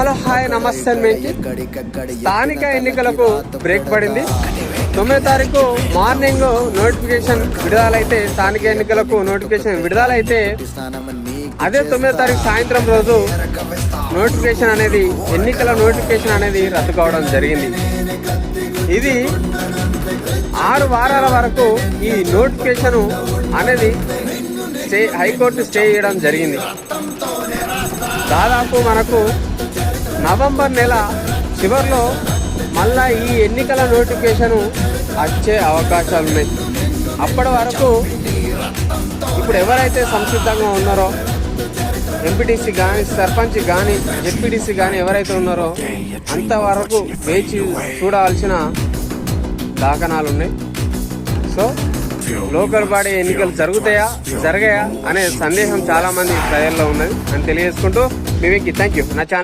Hello hi నమస్తే స్థానిక ఎన్నికలకు బ్రేక్ పడింది. తొమ్మిదో తారీఖు మార్నింగ్ నోటిఫికేషన్ విడుదలైతే స్థానిక ఎన్నికలకు నోటిఫికేషన్ విడుదలైతే అదే తొమ్మిదో తారీఖు సాయంత్రం రోజు నోటిఫికేషన్ అనేది ఎన్నికల నోటిఫికేషన్ అనేది రద్దు కావడం జరిగింది. ఇది ఆరు వారాల వరకు ఈ నోటిఫికేషన్ అనేది స్టే హైకోర్టు స్టే చేయడం జరిగింది. దాదాపు మనకు నవంబర్ నెల చివరిలో మళ్ళా ఈ ఎన్నికల నోటిఫికేషన్ వచ్చే అవకాశాలు ఉన్నాయి అప్పటి వరకు ఇప్పుడు ఎవరైతే సంసిద్ధంగా ఉన్నారో ఎంపీటీసీ కానీ సర్పంచ్ కానీ జెడ్పీటీసీ కానీ ఎవరైతే ఉన్నారో అంతవరకు వేచి చూడాల్సిన దాఖనాలు ఉన్నాయి సో లోకల్ బాడీ ఎన్నికలు జరుగుతాయా జరగాయా అనే సందేహం చాలామంది ప్రజల్లో ఉన్నది అని తెలియజేసుకుంటూ వివేకి థ్యాంక్ యూ నా ఛానల్